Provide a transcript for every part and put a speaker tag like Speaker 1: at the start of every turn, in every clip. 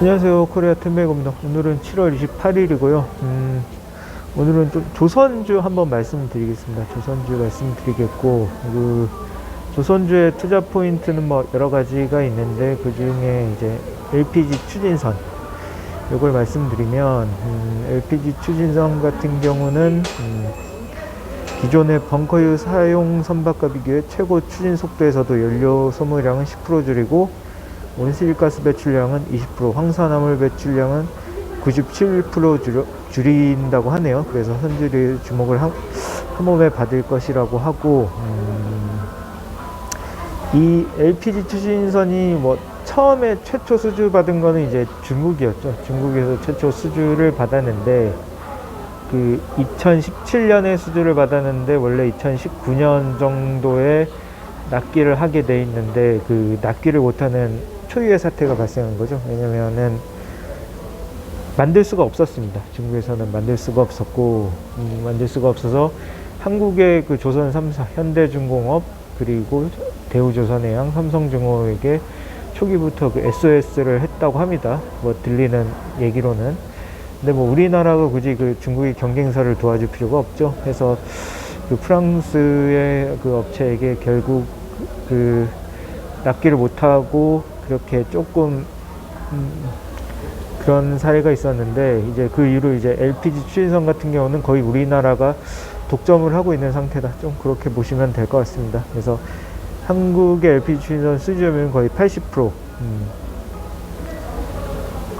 Speaker 1: 안녕하세요. 코리아 텐베이거입니다. 오늘은 7월 28일이고요. 음, 오늘은 좀 조선주 한번 말씀드리겠습니다. 조선주 말씀드리겠고, 그, 조선주의 투자 포인트는 뭐 여러 가지가 있는데, 그 중에 이제 LPG 추진선. 이걸 말씀드리면, 음, LPG 추진선 같은 경우는, 음, 기존의 벙커유 사용 선박과 비교해 최고 추진 속도에서도 연료 소모량은 10% 줄이고 온실가스 배출량은 20%, 황산화물 배출량은 97% 줄여, 줄인다고 하네요. 그래서 선주리 주목을 한, 한 몸에 받을 것이라고 하고 음, 이 LPG 추진선이 뭐 처음에 최초 수주 받은 거는 이제 중국이었죠. 중국에서 최초 수주를 받았는데 그 2017년에 수주를 받았는데 원래 2019년 정도에 납기를 하게 돼 있는데 그 납기를 못하는 초유의 사태가 발생한 거죠. 왜냐면은 만들 수가 없었습니다. 중국에서는 만들 수가 없었고 음, 만들 수가 없어서 한국의 그 조선 3사 현대중공업 그리고 대우조선해양 삼성중공업에게 초기부터 그 SOS를 했다고 합니다. 뭐 들리는 얘기로는 근데 뭐 우리나라가 굳이 그 중국의 경쟁사를 도와줄 필요가 없죠. 해서 그 프랑스의 그 업체에게 결국 그 납기를 못하고 그렇게 조금 음, 그런 사례가 있었는데 이제 그 이후로 이제 LPG 추진선 같은 경우는 거의 우리나라가 독점을 하고 있는 상태다. 좀 그렇게 보시면 될 것 같습니다. 그래서 한국의 LPG 추진선 수주율은 거의 80%, 음,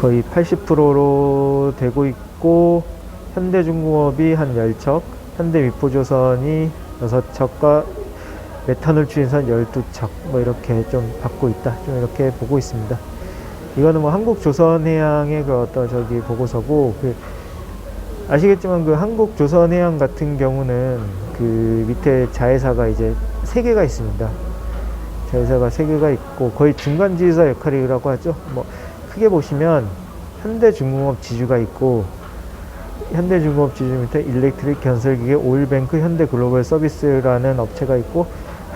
Speaker 1: 거의 80%로 되고 있고 현대중공업이 한 10척, 현대미포조선이 6척과 메탄올 추진선 12척 뭐 이렇게 좀 받고 있다. 좀 이렇게 보고 있습니다. 이거는 뭐 한국조선해양의 그 어떤 저기 보고서고 그 아시겠지만 그 한국조선해양 같은 경우는 그 밑에 자회사가 이제 세 개가 있습니다. 자회사가 세 개가 있고 거의 중간 지휘사 역할이라고 하죠. 뭐 크게 보시면 현대중공업 지주가 있고 현대중공업 지주 밑에 일렉트릭 건설기계 오일뱅크 현대글로벌 서비스라는 업체가 있고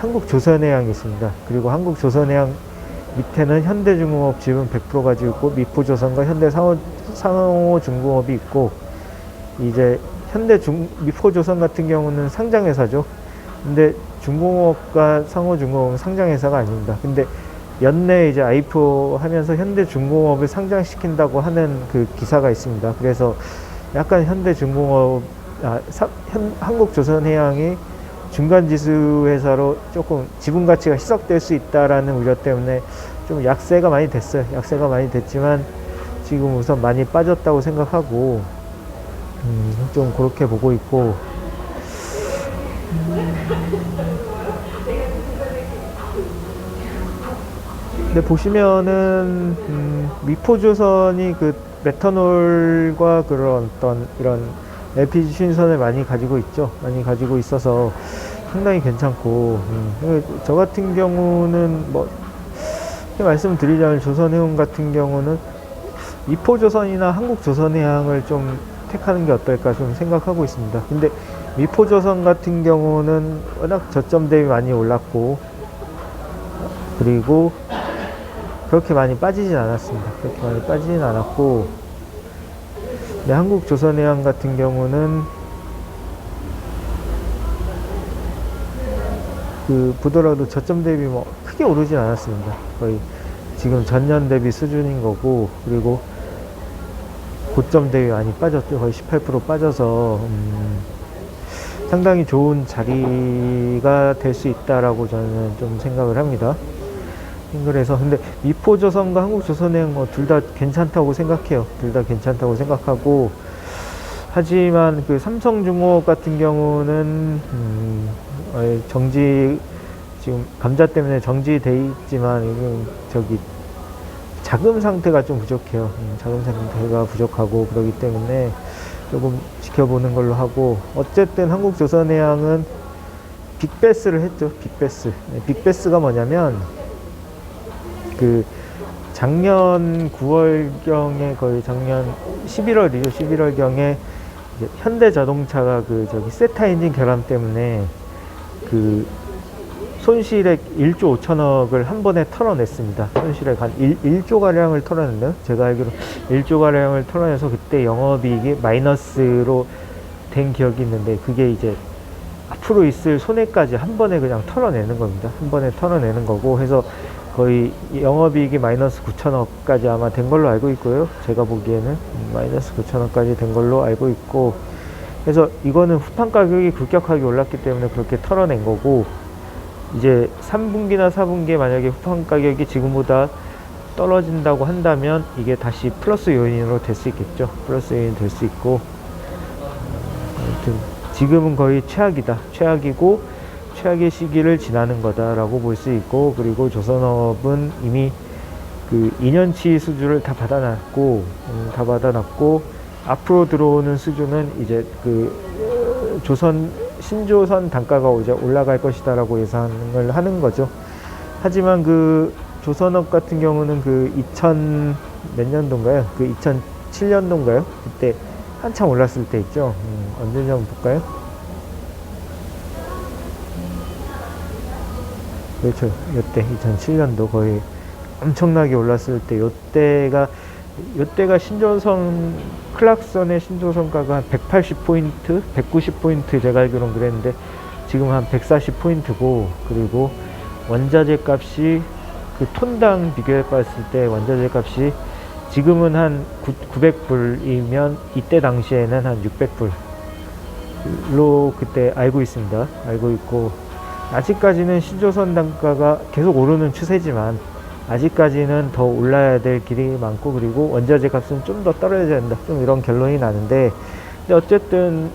Speaker 1: 한국조선해양이 있습니다. 그리고 한국조선해양 밑에는 현대중공업 지분 100% 가지고 있고 미포조선과 현대상호중공업이 있고 이제 현대중 미포조선 같은 경우는 상장회사죠. 근데 중공업과 상호중공업은 상장회사가 아닙니다. 근데 연내 이제 IPO 하면서 현대중공업을 상장시킨다고 하는 그 기사가 있습니다. 그래서 약간 현대중공업, 아, 사, 현, 한국조선해양이 중간 지수 회사로 조금 지분 가치가 희석될 수 있다라는 우려 때문에 좀 약세가 많이 됐어요. 약세가 많이 됐지만 지금 우선 많이 빠졌다고 생각하고 음, 좀 그렇게 보고 있고 근데 보시면은 음, 미포조선이 그 메탄올과 그런 어떤 이런 LPG 신선을 많이 가지고 있죠. 많이 가지고 있어서 상당히 괜찮고 음, 저 같은 경우는 뭐 말씀을 드리자면 조선해운 같은 경우는 미포조선이나 한국조선해양을 좀 택하는 게 어떨까 좀 생각하고 있습니다. 근데 미포조선 같은 경우는 워낙 저점 대비 많이 올랐고 그리고 그렇게 많이 빠지진 않았습니다. 그렇게 많이 빠지진 않았고 네, 한국조선해양 같은 경우는 그 보더라도 저점 대비 뭐 크게 오르진 않았습니다. 거의 지금 전년 대비 수준인 거고 그리고 고점 대비 많이 빠졌죠. 거의 18% 빠져서 음, 상당히 좋은 자리가 될 수 있다라고 저는 좀 생각을 합니다. 그래서 근데 미포조선과 한국조선해양 뭐둘 다 괜찮다고 생각해요. 둘 다 괜찮다고 생각하고 하지만 그 삼성중공업 같은 경우는 음, 어, 정지 지금 감자 때문에 정지돼 있지만 이건 저기 자금 상태가 좀 부족해요. 음, 자금 상태가 부족하고 그러기 때문에 조금 지켜보는 걸로 하고 어쨌든 한국조선해양은 빅베스를 했죠. 빅베스. 네, 빅베스가 뭐냐면 그 작년 9월경에 거의 작년 11월이죠. 11월경에 현대 자동차가 그 저기 세타 엔진 결함 때문에 그 손실액 1조 5천억을 한 번에 털어냈습니다. 손실액 한 1, 조 가량을 털어냈나요? 제가 알기로 1조 가량을 털어내서 그때 영업이익이 마이너스로 된 기억이 있는데 그게 이제 앞으로 있을 손해까지 한 번에 그냥 털어내는 겁니다. 한 번에 털어내는 거고 해서 거의 영업이익이 마이너스 9천억까지 아마 된 걸로 알고 있고요. 제가 보기에는 음, 마이너스 9천억까지 된 걸로 알고 있고 그래서 이거는 후판 가격이 급격하게 올랐기 때문에 그렇게 털어낸 거고 이제 3분기나 4분기에 만약에 후판 가격이 지금보다 떨어진다고 한다면 이게 다시 플러스 요인으로 될 수 있겠죠. 플러스 요인이 될수 있고 아무튼 지금은 거의 최악이다. 최악이고 최악의 시기를 지나는 거다라고 볼 수 있고 그리고 조선업은 이미 그 2년치 수주를 다 받아놨고 음, 다 받아놨고 앞으로 들어오는 수주는 이제 그 어, 조선 신조선 단가가 이제 올라갈 것이다라고 예상을 하는 거죠. 하지만 그 조선업 같은 경우는 그 2000 몇 년도인가요? 그 2007년도인가요? 그때 한참 올랐을 때 있죠. 음, 언제인지 한번 볼까요? 그렇죠. 요때 2007년도 거의 엄청나게 올랐을 때 요때가 요때가 신조선 클락선의 신조선가가 한 180포인트, 190포인트 제가 알기로는 그랬는데 지금 한 140포인트고 그리고 원자재 값이 그 톤당 비교해 봤을 때 원자재 값이 지금은 한 900불이면 이때 당시에는 한 600불로 그때 알고 있습니다. 알고 있고 아직까지는 신조선 단가가 계속 오르는 추세지만 아직까지는 더 올라야 될 길이 많고 그리고 원자재 값은 좀 더 떨어져야 된다. 좀 이런 결론이 나는데 어쨌든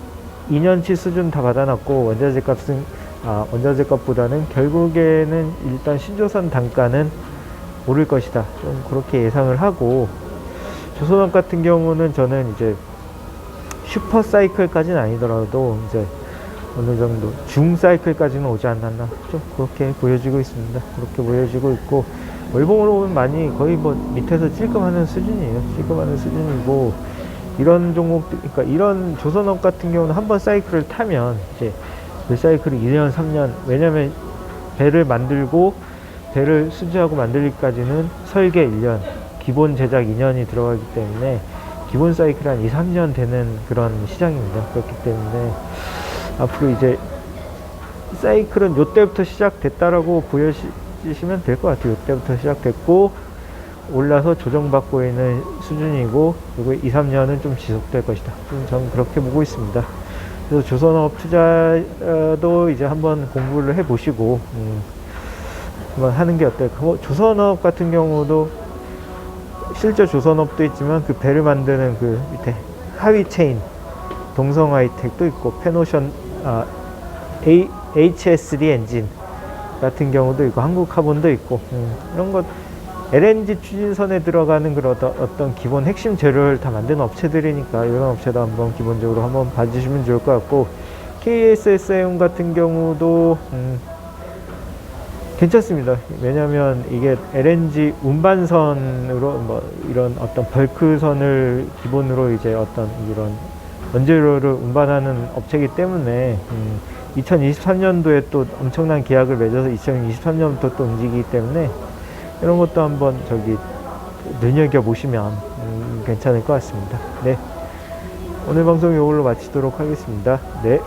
Speaker 1: 2년치 수준 다 받아놨고 원자재 값은 아, 원자재 값보다는 결국에는 일단 신조선 단가는 오를 것이다. 좀 그렇게 예상을 하고 조선업 같은 경우는 저는 이제 슈퍼 사이클까지는 아니더라도 이제 어느 정도 중 사이클까지는 오지 않았나 좀 그렇게 보여지고 있습니다. 그렇게 보여지고 있고 월봉으로 보면 많이 거의 뭐 밑에서 찔끔하는 수준이에요. 찔끔하는 수준이고 이런 종목 그러니까 이런 조선업 같은 경우는 한 번 사이클을 타면 이제 그 사이클이 2년 3년 왜냐면 배를 만들고 배를 수주하고 만들기까지는 설계 1년 기본 제작 2년이 들어가기 때문에 기본 사이클 한 2, 3년 되는 그런 시장입니다. 그렇기 때문에 앞으로 이제 사이클은 요때부터 시작됐다라고 보여주시면 될 것 같아요. 요때부터 시작됐고 올라서 조정받고 있는 수준이고 그리고 2, 3년은 좀 지속될 것이다. 좀 저는 그렇게 보고 있습니다. 그래서 조선업 투자도 이제 한번 공부를 해보시고 음, 한번 하는 게 어떨까. 뭐 조선업 같은 경우도 실제 조선업도 있지만 그 배를 만드는 그 밑에 하위 체인 동성 하이텍도 있고 페노션 아, A, HS3 엔진 같은 경우도 있고 한국 카본도 있고 음, 이런 것 LNG 추진선에 들어가는 그런 어떤 기본 핵심 재료를 다 만드는 업체들이니까 이런 업체도 한번 기본적으로 한번 봐주시면 좋을 것 같고 KSSM 같은 경우도 음, 괜찮습니다. 왜냐하면 이게 LNG 운반선으로 뭐 이런 어떤 벌크선을 기본으로 이제 어떤 이런 원재료를 운반하는 업체이기 때문에 음, 2023년도에 또 엄청난 계약을 맺어서 2023년부터 또 움직이기 때문에 이런 것도 한번 저기 눈여겨 보시면 음, 괜찮을 것 같습니다. 네. 오늘 방송 이걸로 마치도록 하겠습니다. 네.